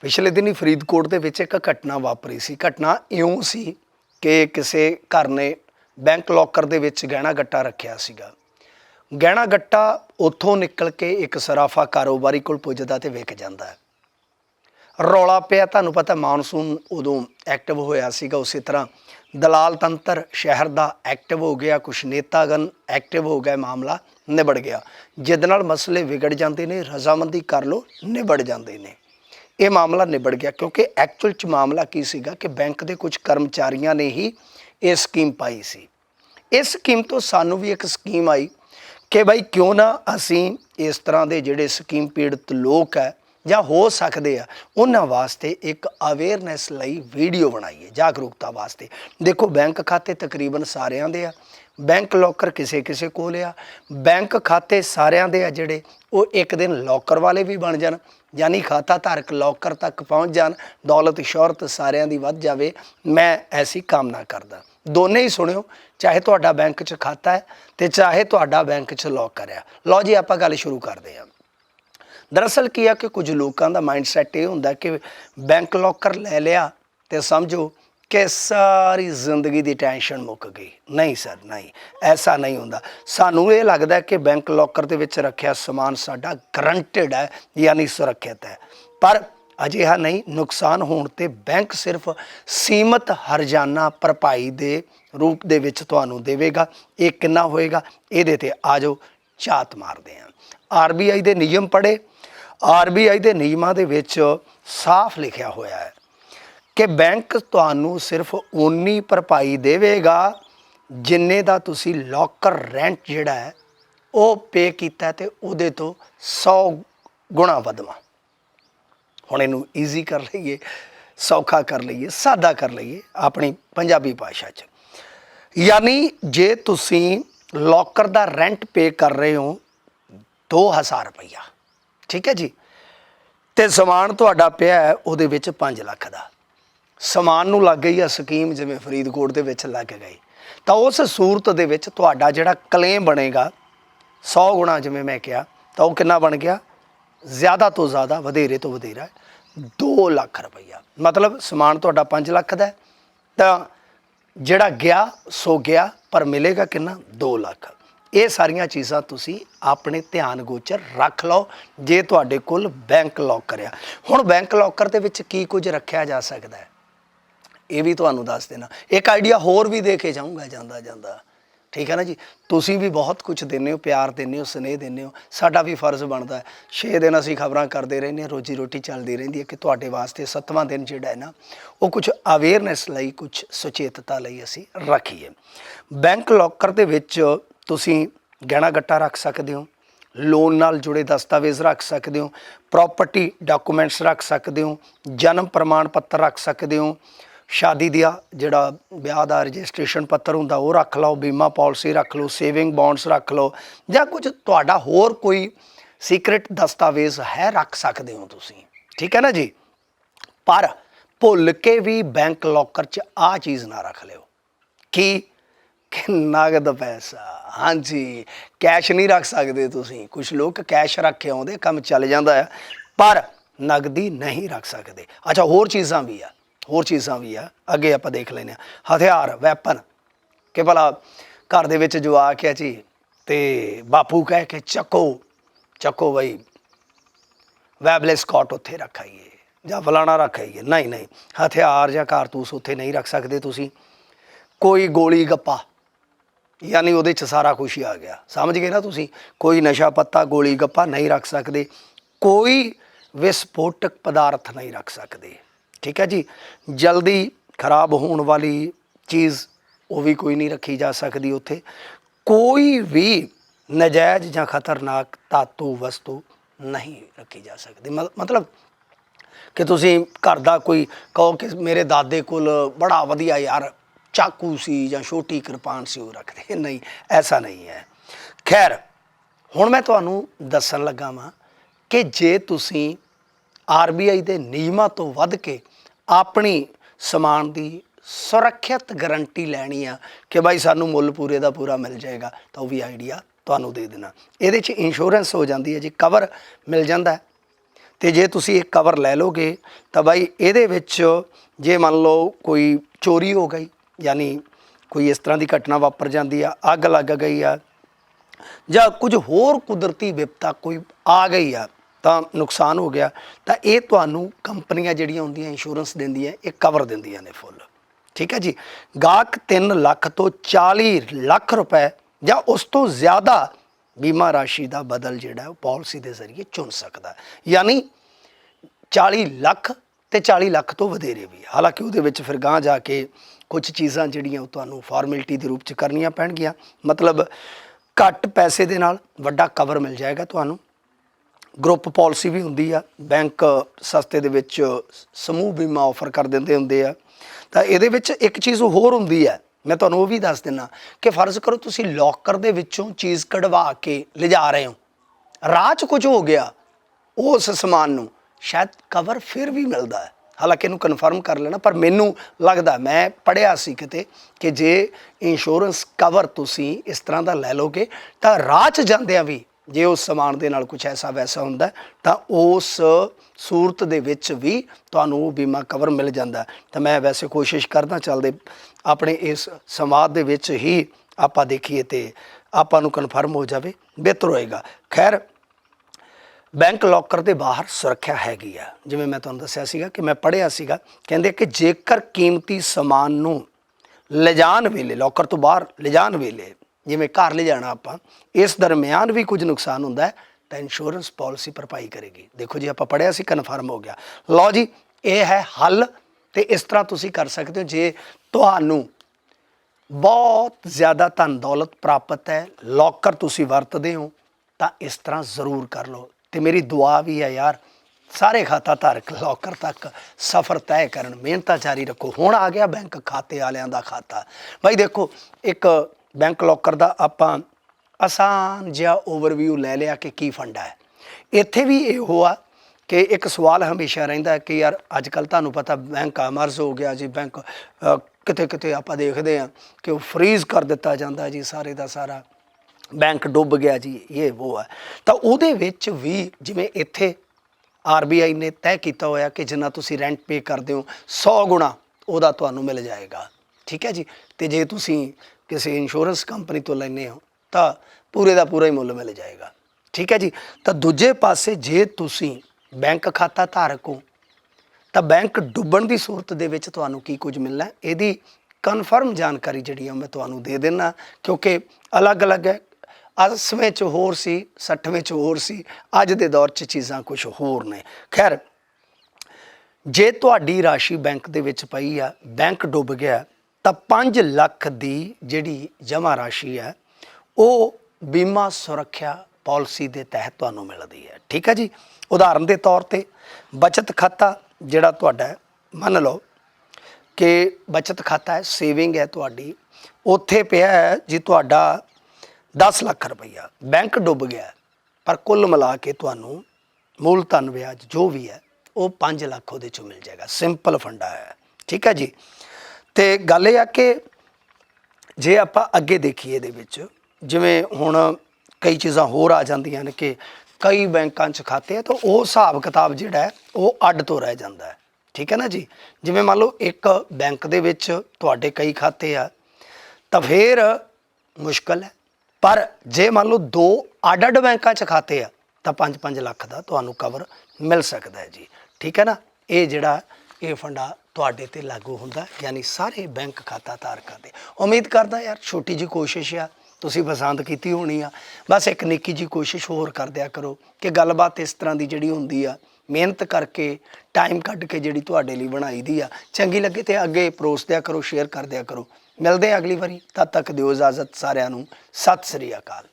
ਪਿਛਲੇ ਦਿਨੀ ਫਰੀਦਕੋਟ ਦੇ ਵਿੱਚ ਇੱਕ ਘਟਨਾ ਵਾਪਰੀ ਸੀ। ਘਟਨਾ ਇਉਂ ਸੀ ਕਿ ਕਿਸੇ ਘਰ ਨੇ ਬੈਂਕ ਲੋਕਰ ਦੇ ਵਿੱਚ ਗਹਿਣਾ ਗੱਟਾ ਰੱਖਿਆ ਸੀਗਾ। ਗਹਿਣਾ ਗੱਟਾ ਉੱਥੋਂ ਨਿਕਲ ਕੇ ਇੱਕ ਸਰਾਫਾ ਕਾਰੋਬਾਰੀ ਕੋਲ ਪੁੱਜਦਾ ਤੇ ਵਿਕ ਜਾਂਦਾ ਹੈ। ਰੌਲਾ ਪਿਆ, ਤੁਹਾਨੂੰ ਪਤਾ ਮੌਨਸੂਨ ਉਦੋਂ ਐਕਟਿਵ ਹੋਇਆ ਸੀਗਾ, ਉਸੇ ਤਰ੍ਹਾਂ ਦਲਾਲ ਤੰਤਰ ਸ਼ਹਿਰ ਦਾ ਐਕਟਿਵ ਹੋ ਗਿਆ, ਕੁਛ ਨੇਤਾਗਨ ਐਕਟਿਵ ਹੋ ਗਏ ਮਾਮਲਾ ਨਿਬੜ ਗਿਆ। ਜਿਸ ਨਾਲ ਮਸਲੇ ਵਿਗੜ ਜਾਂਦੇ ਨੇ, ਰਜ਼ਾਮੰਦੀ ਕਰ ਲੋ ਨਿਬੜ ਜਾਂਦੇ ਨੇ। ਇਹ ਮਾਮਲਾ ਨਿਬੜ ਗਿਆ ਕਿਉਂਕਿ ਐਕਚੁਅਲ ਚ ਮਾਮਲਾ ਕੀ ਸੀਗਾ ਕਿ ਬੈਂਕ ਦੇ ਕੁਝ ਕਰਮਚਾਰੀਆਂ ਨੇ ਹੀ ਇਹ ਸਕੀਮ ਪਾਈ ਸੀ। ਇਸ ਸਕੀਮ ਤੋਂ ਸਾਨੂੰ ਵੀ ਇੱਕ ਸਕੀਮ ਆਈ ਕਿ ਭਾਈ ਕਿਉਂ ਨਾ ਅਸੀਂ ਇਸ ਤਰ੍ਹਾਂ ਦੇ ਜਿਹੜੇ ਸਕੀਮ ਪੀੜਤ ਲੋਕ ਹੈ ਜਾਂ ਹੋ ਸਕਦੇ ਆ, ਉਹਨਾਂ ਵਾਸਤੇ ਇੱਕ ਅਵੇਅਰਨੈਸ ਲਈ ਵੀਡੀਓ ਬਣਾਈਏ, ਜਾਗਰੂਕਤਾ ਵਾਸਤੇ। ਦੇਖੋ, ਬੈਂਕ ਖਾਤੇ ਤਕਰੀਬਨ ਸਾਰਿਆਂ ਦੇ ਆ। ਬੈਂਕ ਲੋਕਰ ਕਿਸੇ ਕਿਸੇ ਕੋਲ ਆ। ਬੈਂਕ ਖਾਤੇ ਸਾਰਿਆਂ ਦੇ ਆ ਜਿਹੜੇ, ਉਹ ਇੱਕ ਦਿਨ ਲੋਕਰ ਵਾਲੇ ਵੀ ਬਣ ਜਾਣ, ਯਾਨੀ ਖਾਤਾ ਧਾਰਕ ਲੋਕਰ ਤੱਕ ਪਹੁੰਚ ਜਾਣ, ਦੌਲਤ ਸ਼ੌਹਰਤ ਸਾਰਿਆਂ ਦੀ ਵੱਧ ਜਾਵੇ, ਮੈਂ ਐਸੀ ਕਾਮਨਾ ਕਰਦਾ। ਦੋਨੇ ਹੀ ਸੁਣਿਓ, ਚਾਹੇ ਤੁਹਾਡਾ ਬੈਂਕ 'ਚ ਖਾਤਾ ਹੈ ਤੇ ਚਾਹੇ ਤੁਹਾਡਾ ਬੈਂਕ 'ਚ ਲੋਕਰ ਆ। ਲਓ ਜੀ, ਆਪਾਂ ਗੱਲ ਸ਼ੁਰੂ ਕਰਦੇ ਹਾਂ। ਦਰਅਸਲ ਕੀ ਆ ਕਿ ਕੁਝ ਲੋਕਾਂ ਦਾ ਮਾਈਂਡਸੈਟ ਇਹ ਹੁੰਦਾ ਕਿ ਬੈਂਕ ਲੋਕਰ ਲੈ ਲਿਆ ਤੇ ਸਮਝੋ ਕਿ ਸਾਰੀ ਜ਼ਿੰਦਗੀ ਦੀ ਟੈਨਸ਼ਨ ਮੁੱਕ ਗਈ। ਨਹੀਂ ਸਰ ਨਹੀਂ। ਐਸਾ ਨਹੀਂ ਹੁੰਦਾ। ਸਾਨੂੰ ਇਹ ਲੱਗਦਾ ਕਿ ਬੈਂਕ ਲੋਕਰ ਦੇ ਵਿੱਚ ਰੱਖਿਆ ਸਮਾਨ ਸਾਡਾ ਗਰੰਟਡ ਹੈ, ਯਾਨੀ ਸੁਰੱਖਿਅਤ ਹੈ। ਪਰ ਅਜਿਹਾ ਨਹੀਂ, ਨੁਕਸਾਨ ਹੋਣ ਤੇ ਬੈਂਕ ਸਿਰਫ ਸੀਮਤ ਹਰਜਾਨਾ ਭਰਪਾਈ ਦੇ ਰੂਪ ਦੇ ਵਿੱਚ ਤੁਹਾਨੂੰ ਦੇਵੇਗਾ। ਇਹ ਕਿੰਨਾ ਹੋਏਗਾ? ਇਹਦੇ ਤੇ ਆਜੋ ਝਾਤ ਮਾਰਦੇ ਹਾਂ। ਆਰਬੀਆਈ ਦੇ ਨਿਯਮ ਪੜੇ ਆਰਬੀਆਈ ਦੇ ਨਿਯਮਾਂ ਦੇ ਵਿੱਚ ਸਾਫ਼ ਲਿਖਿਆ ਹੋਇਆ ਹੈ ਕਿ ਬੈਂਕ ਤੁਹਾਨੂੰ ਸਿਰਫ ਓਨੀ ਭਰਪਾਈ ਦੇਵੇਗਾ ਜਿੰਨੇ ਦਾ ਤੁਸੀਂ ਲੋਕਰ ਰੈਂਟ ਜਿਹੜਾ ਹੈ, ਉਹ ਪੇ ਕੀਤਾ ਤੇ ਉਹਦੇ ਤੋਂ 100 ਗੁਣਾ ਵਧਵਾ। ਹੁਣ ਇਹਨੂੰ ਈਜ਼ੀ ਕਰ ਲਈਏ, ਸੌਖਾ ਕਰ ਲਈਏ, ਸਾਦਾ ਕਰ ਲਈਏ ਆਪਣੀ ਪੰਜਾਬੀ ਭਾਸ਼ਾ 'ਚ। ਯਾਨੀ ਜੇ ਤੁਸੀਂ ਲੋਕਰ ਦਾ ਰੈਂਟ ਪੇ ਕਰ ਰਹੇ ਹੋ 2000 ਰੁਪਈਆ। ਠੀਕ ਹੈ ਜੀ? ਤੇ ਸਮਾਨ ਤੁਹਾਡਾ ਪਿਆ ਹੈ, ਉਹਦੇ ਵਿੱਚ 5 ਲੱਖ ਦਾ। ਸਮਾਨ ਨੂੰ ਲੱਗ ਗਈ ਆ ਸਕੀਮ ਜਿਵੇਂ ਫਰੀਦਕੋਟ ਦੇ ਵਿੱਚ ਲੱਗ ਗਈ। ਤਾਂ ਉਸ ਸੂਰਤ ਦੇ ਵਿੱਚ ਤੁਹਾਡਾ ਜਿਹੜਾ ਕਲੇਮ ਬਣੇਗਾ 100 ਗੁਣਾ ਜਿਵੇਂ ਮੈਂ ਕਿਹਾ, ਤਾਂ ਉਹ ਕਿੰਨਾ ਬਣ ਗਿਆ? ਜ਼ਿਆਦਾ ਤੋਂ ਜ਼ਿਆਦਾ ਵਧੇਰੇ ਤੋਂ ਵਧੇਰਾ 2 ਲੱਖ ਰੁਪਈਆ। ਮਤਲਬ ਸਮਾਨ ਤੁਹਾਡਾ 5 ਲੱਖ ਦਾ ਤਾਂ ਜਿਹੜਾ ਗਿਆ, ਸੋ ਗਿਆ, ਪਰ ਮਿਲੇਗਾ ਕਿੰਨਾ? 2 ਲੱਖ। ਇਹ ਸਾਰੀਆਂ ਚੀਜ਼ਾਂ ਤੁਸੀਂ ਆਪਣੇ ਧਿਆਨ ਗੋਚਰ ਰੱਖ ਲਓ, ਜੇ ਤੁਹਾਡੇ ਕੋਲ ਬੈਂਕ ਲੋਕਰ ਆ। ਹੁਣ ਬੈਂਕ ਲੋਕਰ ਦੇ ਵਿੱਚ ਕੀ ਕੁਝ ਰੱਖਿਆ ਜਾ ਸਕਦਾ ਹੈ? ਇਹ ਵੀ ਤੁਹਾਨੂੰ ਦੱਸ ਦੇਣਾ। ਇੱਕ ਆਈਡੀਆ ਹੋਰ ਵੀ ਦੇ ਕੇ ਜਾਊਂਗਾ, ਜਾਂਦਾ ਜਾਂਦਾ। ਠੀਕ ਹੈ ਨਾ ਜੀ? ਤੁਸੀਂ ਵੀ ਬਹੁਤ ਕੁਝ ਦਿੰਦੇ ਹੋ, ਪਿਆਰ ਦਿੰਦੇ ਹੋ, ਸਨੇਹ ਦਿੰਦੇ ਹੋ। ਸਾਡਾ ਵੀ ਫਰਜ਼ ਬਣਦਾ ਹੈ। 6 ਦਿਨ ਅਸੀਂ ਖਬਰਾਂ ਕਰਦੇ ਰਹਿੰਦੇ ਹਾਂ, ਰੋਜੀ ਰੋਟੀ ਚੱਲਦੀ ਰਹਿੰਦੀ ਹੈ ਕਿ ਤੁਹਾਡੇ ਵਾਸਤੇ 7ਵਾਂ ਦਿਨ ਜਿਹੜਾ ਹੈ ਨਾ, ਉਹ ਕੁਝ ਅਵੇਅਰਨੈਸ ਲਈ, ਕੁਝ ਸੁਚੇਤਤਾ ਲਈ ਅਸੀਂ ਰੱਖੀਏ। ਬੈਂਕ ਲੋਕਰ ਦੇ ਵਿੱਚ ਤੁਸੀਂ ਗਹਿਣਾ ਗੱਟਾ ਰੱਖ ਸਕਦੇ ਹੋ ਲੋਨ ਨਾਲ ਜੁੜੇ ਦਸਤਾਵੇਜ਼ ਰੱਖ ਸਕਦੇ ਹੋ ਪ੍ਰਾਪਰਟੀ ਡਾਕੂਮੈਂਟਸ ਰੱਖ ਸਕਦੇ ਹੋ, ਜਨਮ ਪ੍ਰਮਾਣ ਪੱਤਰ ਰੱਖ ਸਕਦੇ ਹੋ, ਸ਼ਾਦੀ ਦਾ ਜਿਹੜਾ ਵਿਆਹ ਦਾ ਰਜਿਸਟ੍ਰੇਸ਼ਨ ਪੱਤਰ ਹੁੰਦਾ ਉਹ ਰੱਖ ਲਓ, ਬੀਮਾ ਪਾਲਿਸੀ ਰੱਖ ਲਓ ਸੇਵਿੰਗ ਬੌਂਡਸ ਰੱਖ ਲਓ ਜਾਂ ਕੁਝ ਤੁਹਾਡਾ ਹੋਰ ਕੋਈ ਸੀਕ੍ਰੀਟ ਦਸਤਾਵੇਜ਼ ਹੈ ਰੱਖ ਸਕਦੇ ਹੋ ਤੁਸੀਂ, ਠੀਕ ਹੈ ਨਾ ਜੀ? ਪਰ ਭੁੱਲ ਕੇ ਵੀ ਬੈਂਕ ਲੋਕਰ 'ਚ ਆ ਚੀਜ਼ ਨਾ ਰੱਖ ਲਿਓ, ਕੀ ਕਿ ਨਗਦ ਪੈਸਾ ਹਾਂਜੀ ਕੈਸ਼ ਨਹੀਂ ਰੱਖ ਸਕਦੇ ਤੁਸੀਂ। ਕੁਝ ਲੋਕ ਕੈਸ਼ ਰੱਖ ਕੇ ਆਉਂਦੇ, ਕੰਮ ਚੱਲ ਜਾਂਦਾ ਹੈ ਪਰ ਨਗਦੀ ਨਹੀਂ ਰੱਖ ਸਕਦੇ। ਅੱਛਾ, ਹੋਰ ਚੀਜ਼ਾਂ ਵੀ ਆ, ਹੋਰ ਚੀਜ਼ਾਂ ਵੀ ਆ। ਅੱਗੇ ਆਪਾਂ ਦੇਖ ਲੈਨੇ ਆ ਹਥਿਆਰ ਵੈਪਨ ਕਿ ਭਲਾ ਘਰ ਦੇ ਵਿੱਚ ਜਵਾਕ ਹੈ ਜੀ, ਤੇ ਬਾਪੂ ਕਹਿ ਕੇ ਚੱਕੋ ਚੱਕੋ ਬਈ। ਵੈਬਲੈਸ ਕਾਟ ਉੱਥੇ ਰੱਖਾਈਏ ਜਾਂ ਫਲਾਣਾ ਰੱਖਾਈਏ ਨਹੀਂ ਨਹੀਂ, ਹਥਿਆਰ ਜਾਂ ਕਾਰਤੂਸ ਉੱਥੇ ਨਹੀਂ ਰੱਖ ਸਕਦੇ ਤੁਸੀਂ। ਕੋਈ ਗੋਲੀ ਗੱਪਾ ਯਾਨੀ ਉਹਦੇ ਚ ਸਾਰਾ ਕੁਝ ਹੀ ਆ ਗਿਆ। ਸਮਝ ਗਏ ਨਾ ਤੁਸੀਂ? ਕੋਈ ਨਸ਼ਾ ਪੱਤਾ, ਗੋਲੀ ਗੱਪਾ ਨਹੀਂ ਰੱਖ ਸਕਦੇ। ਕੋਈ ਵਿਸਫੋਟਕ ਪਦਾਰਥ ਨਹੀਂ ਰੱਖ ਸਕਦੇ। ਠੀਕ ਹੈ ਜੀ? ਜਲਦੀ ਖਰਾਬ ਹੋਣ ਵਾਲੀ ਚੀਜ਼ ਉਹ ਵੀ ਕੋਈ ਨਹੀਂ ਰੱਖੀ ਜਾ ਸਕਦੀ ਉੱਥੇ। ਕੋਈ ਵੀ ਨਜਾਇਜ਼ ਜਾਂ ਖਤਰਨਾਕ ਧਾਤੂ, ਵਸਤੂ ਨਹੀਂ ਰੱਖੀ ਜਾ ਸਕਦੀ। ਮ- ਮਤਲਬ ਕਿ ਤੁਸੀਂ ਘਰ ਦਾ ਕੋਈ ਕਹੋ ਕਿ ਮੇਰੇ ਦਾਦੇ ਕੋਲ ਬੜਾ ਵਧੀਆ ਯਾਰ ਚਾਕੂ ਸੀ ਜਾਂ ਛੋਟੀ ਕਿਰਪਾਨ ਸੀ ਉਹ ਰੱਖਦੇ। ਨਹੀਂ, ਐਸਾ ਨਹੀਂ ਹੈ। ਖੈਰ, ਹੁਣ ਮੈਂ ਤੁਹਾਨੂੰ ਦੱਸਣ ਲੱਗਾ ਵਾਂ ਕਿ ਜੇ ਤੁਸੀਂ ਆਰਬੀਆਈ ਦੇ ਨਿਯਮਾਂ ਤੋਂ ਵੱਧ ਕੇ ਆਪਣੀ ਸਮਾਨ ਦੀ ਸੁਰੱਖਿਅਤ ਗਾਰੰਟੀ ਲੈਣੀ ਆ ਕਿ ਭਾਈ ਸਾਨੂੰ ਮੁੱਲ ਪੂਰੇ ਦਾ ਪੂਰਾ ਮਿਲ ਜਾਏਗਾ, ਤਾਂ ਉਹ ਵੀ ਆਈਡੀਆ ਤੁਹਾਨੂੰ ਦੇ ਦੇਣਾ। ਇਹਦੇ 'ਚ ਇੰਸ਼ੋਰੈਂਸ ਹੋ ਜਾਂਦੀ ਹੈ ਜੀ ਕਵਰ ਮਿਲ ਜਾਂਦਾ ਹੈ। ਤੇ ਜੇ ਤੁਸੀਂ ਇੱਕ ਕਵਰ ਲੈ ਲੋਗੇ, ਤਾਂ ਬਾਈ ਇਹਦੇ ਵਿੱਚ ਜੇ ਮੰਨ ਲਓ ਕੋਈ ਚੋਰੀ ਹੋ ਗਈ ਯਾਨੀ ਕੋਈ ਇਸ ਤਰ੍ਹਾਂ ਦੀ ਘਟਨਾ ਵਾਪਰ ਜਾਂਦੀ ਆ, ਅੱਗ ਲੱਗ ਗਈ ਆ, ਜਾਂ ਕੁਝ ਹੋਰ ਕੁਦਰਤੀ ਵਿਪਤਾ ਕੋਈ ਆ ਗਈ ਆ, ਤਾਂ ਨੁਕਸਾਨ ਹੋ ਗਿਆ, ਤਾਂ ਇਹ ਤੁਹਾਨੂੰ ਕੰਪਨੀਆਂ ਜਿਹੜੀਆਂ ਹੁੰਦੀਆਂ ਇੰਸ਼ੋਰੈਂਸ ਦਿੰਦੀਆਂ, ਇਹ ਕਵਰ ਦਿੰਦੀਆਂ ਨੇ ਫੁੱਲ ਠੀਕ ਹੈ ਜੀ? ਗਾਹਕ 3 ਲੱਖ ਤੋਂ 40 ਲੱਖ ਰੁਪਏ ਜਾਂ ਉਸ ਤੋਂ ਜ਼ਿਆਦਾ ਬੀਮਾ ਰਾਸ਼ੀ ਦਾ ਬਦਲ ਜਿਹੜਾ ਉਹ ਪਾਲਿਸੀ ਦੇ ਜ਼ਰੀਏ ਚੁਣ ਸਕਦਾ ਯਾਨੀ 40 ਲੱਖ ਤੇ 40 ਲੱਖ ਤੋਂ ਵਧੇਰੇ ਵੀ ਹਾਲਾਂਕਿ ਉਹਦੇ ਵਿੱਚ ਫਿਰ ਗਾਂ ਜਾ ਕੇ ਕੁਝ ਚੀਜ਼ਾਂ ਜਿਹੜੀਆਂ ਉਹ ਤੁਹਾਨੂੰ ਫਾਰਮੈਲਿਟੀ ਦੇ ਰੂਪ ਚ ਕਰਨੀਆਂ ਪੈਣਗੀਆਂ। ਮਤਲਬ ਘੱਟ ਪੈਸੇ ਦੇ ਨਾਲ ਵੱਡਾ ਕਵਰ ਮਿਲ ਜਾਏਗਾ ਤੁਹਾਨੂੰ। ਗਰੁੱਪ ਪਾਲਿਸੀ ਵੀ ਹੁੰਦੀ ਆ। ਬੈਂਕ ਸਸਤੇ ਦੇ ਵਿੱਚ ਸਮੂਹ ਬੀਮਾ ਆਫਰ ਕਰ ਦਿੰਦੇ ਹੁੰਦੇ ਆ। ਤਾਂ ਇਹਦੇ ਵਿੱਚ ਇੱਕ ਚੀਜ਼ ਹੋਰ ਹੁੰਦੀ ਹੈ ਮੈਂ ਤੁਹਾਨੂੰ ਉਹ ਵੀ ਦੱਸ ਦਿੰਨਾ ਕਿ ਫਰਜ਼ ਕਰੋ ਤੁਸੀਂ ਲੋਕਰ ਦੇ ਵਿੱਚੋਂ ਚੀਜ਼ ਕਢਵਾ ਕੇ ਲਿਜਾ ਰਹੇ ਹੋ। ਰਾਹ 'ਚ ਕੁਝ ਹੋ ਗਿਆ ਉਸ ਸਮਾਨ ਨੂੰ। ਸ਼ਾਇਦ ਕਵਰ ਫਿਰ ਵੀ ਮਿਲਦਾ ਹੈ। ਹਾਲਾਂਕਿ ਇਹਨੂੰ ਕਨਫਰਮ ਕਰ ਲੈਣਾ, ਪਰ ਮੈਨੂੰ ਲੱਗਦਾ, ਮੈਂ ਪੜਿਆ ਸੀ ਕਿਤੇ ਕਿ ਜੇ ਇੰਸ਼ੋਰੈਂਸ ਕਵਰ ਤੁਸੀਂ ਇਸ ਤਰ੍ਹਾਂ ਦਾ ਲੈ ਲੋਗੇ ਤਾਂ ਰਾਹ 'ਚ ਜਾਂਦਿਆਂ ਵੀ ਜੇ ਉਸ ਸਮਾਨ ਦੇ ਨਾਲ ਕੁਝ ਐਸਾ ਵੈਸਾ ਹੁੰਦਾ, ਤਾਂ ਉਸ ਸੂਰਤ ਦੇ ਵਿੱਚ ਵੀ ਤੁਹਾਨੂੰ ਉਹ ਬੀਮਾ ਕਵਰ ਮਿਲ ਜਾਂਦਾ। ਤਾਂ ਮੈਂ ਵੈਸੇ ਕੋਸ਼ਿਸ਼ ਕਰਦਾ ਚੱਲਦੇ ਆਪਣੇ ਇਸ ਸੰਵਾਦ ਦੇ ਵਿੱਚ ਹੀ ਆਪਾਂ ਦੇਖੀਏ ਤੇ ਆਪਾਂ ਨੂੰ ਕਨਫਰਮ ਹੋ ਜਾਵੇ, ਬਿਹਤਰ ਹੋਏਗਾ। ਖੈਰ ਬੈਂਕ ਲੋਕਰ ਦੇ ਬਾਹਰ ਸੁਰੱਖਿਆ ਹੈਗੀ ਆ। ਜਿਵੇਂ ਮੈਂ ਤੁਹਾਨੂੰ ਦੱਸਿਆ ਸੀਗਾ ਕਿ ਮੈਂ ਪੜ੍ਹਿਆ ਸੀਗਾ, ਕਹਿੰਦੇ ਕਿ ਜੇਕਰ ਕੀਮਤੀ ਸਮਾਨ ਨੂੰ ਲਿਜਾਣ ਵੇਲੇ, ਲੋਕਰ ਤੋਂ ਬਾਹਰ ਲਿਜਾਣ ਵੇਲੇ, ਜਿਵੇਂ ਘਰ ਲਿਜਾਣਾ ਆਪਾਂ, ਇਸ ਦਰਮਿਆਨ ਵੀ ਕੁਝ ਨੁਕਸਾਨ ਹੁੰਦਾ ਹੈ, ਤਾਂ ਇੰਸ਼ੋਰੈਂਸ ਪਾਲਿਸੀ ਭਰਪਾਈ ਕਰੇਗੀ। ਦੇਖੋ ਜੀ, ਆਪਾਂ ਪੜ੍ਹਿਆ ਸੀ ਕਨਫਰਮ ਹੋ ਗਿਆ। ਲਓ ਜੀ, ਇਹ ਹੈ ਹੱਲ ਤੇ ਇਸ ਤਰ੍ਹਾਂ ਤੁਸੀਂ ਕਰ ਸਕਦੇ ਹੋ, ਜੇ ਤੁਹਾਨੂੰ ਬਹੁਤ ਜ਼ਿਆਦਾ ਧਨ ਦੌਲਤ ਪ੍ਰਾਪਤ ਹੈ, ਲੋਕਰ ਤੁਸੀਂ ਵਰਤਦੇ ਹੋ, ਤਾਂ ਇਸ ਤਰ੍ਹਾਂ ਜ਼ਰੂਰ ਕਰ ਲਓ। ਤੇ ਮੇਰੀ ਦੁਆ ਵੀ ਹੈ ਯਾਰ, ਸਾਰੇ ਖਾਤਾ ਧਾਰਕ ਲੋਕਰ ਤੱਕ ਸਫ਼ਰ ਤੈਅ ਕਰਨ। ਮਿਹਨਤਾਂ ਜਾਰੀ ਰੱਖੋ। ਹੁਣ ਆ ਗਿਆ ਬੈਂਕ ਖਾਤੇ ਵਾਲਿਆਂ ਦਾ ਖਾਤਾ। ਭਾਈ ਦੇਖੋ, ਇੱਕ ਬੈਂਕ ਲੋਕਰ ਦਾ ਆਪਾਂ ਆਸਾਨ ਜਿਹਾ ਓਵਰਵਿਊ ਲੈ ਲਿਆ ਕਿ ਕੀ ਫੰਡ ਹੈ। ਇੱਥੇ ਵੀ ਇਹੋ ਆ ਕਿ ਇੱਕ ਸਵਾਲ ਹਮੇਸ਼ਾ ਰਹਿੰਦਾ ਕਿ ਯਾਰ ਅੱਜ ਕੱਲ ਤੁਹਾਨੂੰ ਪਤਾ ਬੈਂਕ ਅਮਰਜ਼ ਹੋ ਗਿਆ ਜੀ, ਬੈਂਕ ਕਿਤੇ ਕਿਤੇ ਆਪਾਂ ਦੇਖਦੇ ਆ ਕਿ ਉਹ ਫ੍ਰੀਜ਼ ਕਰ ਦਿੱਤਾ ਜਾਂਦਾ ਜੀ, ਸਾਰੇ ਦਾ ਸਾਰਾ। ਬੈਂਕ ਡੁੱਬ ਗਿਆ ਜੀ, ਇਹ ਉਹ ਹੈ ਤਾਂ ਉਹਦੇ ਵਿੱਚ ਵੀ ਜਿਵੇਂ ਇੱਥੇ ਆਰਬੀਆਈ ਨੇ ਤੈਅ ਕੀਤਾ ਹੋਇਆ ਕਿ ਜਿੰਨਾ ਤੁਸੀਂ ਰੈਂਟ ਪੇ ਕਰਦੇ ਹੋ 100 ਗੁਣਾ ਉਹਦਾ ਤੁਹਾਨੂੰ ਮਿਲ ਜਾਏਗਾ। ਠੀਕ ਹੈ ਜੀ? ਤੇ ਜੇ ਤੁਸੀਂ ਕਿਸੇ ਇੰਸ਼ੋਰੈਂਸ ਕੰਪਨੀ ਤੋਂ ਲੈਨੇ ਹੋ, ਤਾਂ ਪੂਰੇ ਦਾ ਪੂਰਾ ਹੀ ਮੁੱਲ ਮਿਲ ਜਾਏਗਾ। ਠੀਕ ਹੈ ਜੀ? ਤਾਂ ਦੂਜੇ ਪਾਸੇ ਜੇ ਤੁਸੀਂ ਬੈਂਕ ਖਾਤਾ ਧਾਰਕ ਹੋ, ਤਾਂ ਬੈਂਕ ਡੁੱਬਣ ਦੀ ਸੂਰਤ ਦੇ ਵਿੱਚ ਤੁਹਾਨੂੰ ਕੀ ਕੁਝ ਮਿਲਣਾ ਇਹਦੀ ਕਨਫਰਮ ਜਾਣਕਾਰੀ ਜਿਹੜੀ ਆ ਮੈਂ ਤੁਹਾਨੂੰ ਦੇ ਦੇਣਾ ਕਿਉਂਕਿ ਅਲੱਗ-ਅਲੱਗ ਹੈ। ਅਸਵੇਂ ਚ ਹੋਰ ਸੀ 60ਵੇਂ ਚ ਹੋਰ ਸੀ। ਅੱਜ ਦੇ ਦੌਰ 'ਚ ਚੀਜ਼ਾਂ ਕੁਝ ਹੋਰ ਨੇ। ਖੈਰ, ਜੇ ਤੁਹਾਡੀ ਰਾਸ਼ੀ ਬੈਂਕ ਦੇ ਵਿੱਚ ਪਈ ਆ, ਬੈਂਕ ਡੁੱਬ ਗਿਆ, ਤਾਂ 5 ਲੱਖ ਦੀ ਜਿਹੜੀ ਜਮ੍ਹਾਂ ਰਾਸ਼ੀ ਹੈ ਉਹ ਬੀਮਾ ਸੁਰੱਖਿਆ ਪਾਲਿਸੀ ਦੇ ਤਹਿਤ ਤੁਹਾਨੂੰ ਮਿਲਦੀ ਹੈ। ਠੀਕ ਹੈ ਜੀ? ਉਦਾਹਰਨ ਦੇ ਤੌਰ ਤੇ, ਬਚਤ ਖਾਤਾ ਜਿਹੜਾ ਤੁਹਾਡਾ, ਮੰਨ ਲਓ ਕਿ ਬਚਤ ਖਾਤਾ ਹੈ, ਸੇਵਿੰਗ ਹੈ ਤੁਹਾਡੀ, ਉੱਥੇ ਪਿਆ ਹੈ ਜੀ ਤੁਹਾਡਾ 10 ਲੱਖ ਰੁਪਈਆ। ਬੈਂਕ ਡੁੱਬ ਗਿਆ ਪਰ ਕੁੱਲ ਮਿਲਾ ਕੇ ਤੁਹਾਨੂੰ ਮੂਲ ਧਨ ਵਿਆਜ ਜੋ ਵੀ ਹੈ, ਉਹ 5 ਲੱਖ ਉਹਦੇ ਚੋਂ ਮਿਲ ਜਾਏਗਾ। ਸਿੰਪਲ ਫੰਡਾ ਹੈ। ਠੀਕ ਹੈ ਜੀ? ਤੇ ਗੱਲ ਇਹ ਆ ਕਿ ਜੇ ਆਪਾਂ ਅੱਗੇ ਦੇਖੀਏ ਇਹਦੇ ਵਿੱਚ, ਜਿਵੇਂ ਹੁਣ ਕਈ ਚੀਜ਼ਾਂ ਹੋਰ ਆ ਜਾਂਦੀਆਂ ਨੇ ਕਿ ਕਈ ਬੈਂਕਾਂ 'ਚ ਖਾਤੇ ਆ, ਤਾਂ ਉਹ ਹਿਸਾਬ ਕਿਤਾਬ ਜਿਹੜਾ ਹੈ, ਉਹ ਅੱਡ ਤੋਂ ਰਹਿ ਜਾਂਦਾ ਹੈ। ਠੀਕ ਹੈ ਨਾ ਜੀ? ਜਿਵੇਂ ਮੰਨ ਲਓ ਇੱਕ ਬੈਂਕ ਦੇ ਵਿੱਚ ਤੁਹਾਡੇ ਕਈ ਖਾਤੇ ਆ, ਤਾਂ ਫੇਰ ਮੁਸ਼ਕਲ ਹੈ। ਪਰ ਜੇ ਮੰਨ ਲਓ ਦੋ ਅੱਡ-ਅੱਡ ਬੈਂਕਾਂ 'ਚ ਖਾਤੇ ਆ, ਤਾਂ 5-5 ਲੱਖ ਦਾ ਤੁਹਾਨੂੰ ਕਵਰ ਮਿਲ ਸਕਦਾ ਹੈ ਜੀ। ਠੀਕ ਹੈ ਨਾ? ਇਹ ਜਿਹੜਾ ਇਹ ਫੰਡਾ ਤੁਹਾਡੇ ਤੇ ਲਾਗੂ ਹੁੰਦਾ, ਯਾਨੀ ਸਾਰੇ ਬੈਂਕ ਖਾਤਾ ਧਾਰਕਾਂ ਤੇ। ਉਮੀਦ ਕਰਦਾ ਯਾਰ ਛੋਟੀ ਜੀ ਕੋਸ਼ਿਸ਼ ਆ, ਤੁਸੀਂ ਪਸੰਦ ਕੀਤੀ ਹੋਣੀ ਆ। ਬਸ ਇੱਕ ਨਿੱਕੀ ਜੀ ਕੋਸ਼ਿਸ਼ ਹੋਰ ਕਰਦਿਆ ਕਰੋ ਕਿ ਗੱਲਬਾਤ ਇਸ ਤਰ੍ਹਾਂ ਦੀ ਜਿਹੜੀ ਹੁੰਦੀ ਆ, ਮਿਹਨਤ ਕਰਕੇ ਟਾਈਮ ਕੱਢ ਕੇ ਜਿਹੜੀ ਤੁਹਾਡੇ ਲਈ ਬਣਾਈ ਦੀ ਆ, ਚੰਗੀ ਲੱਗੇ ਤੇ ਅੱਗੇ ਪਰੋਸਦਿਆ ਕਰੋ ਸ਼ੇਅਰ ਕਰਦਿਆ ਕਰੋ। ਮਿਲਦੇ ਆ ਅਗਲੀ ਵਾਰੀ। ਤਦ ਤੱਕ ਦਿਓ ਇਜਾਜ਼ਤ ਸਾਰਿਆਂ ਨੂੰ। ਸਤਿ ਸ੍ਰੀ ਅਕਾਲ।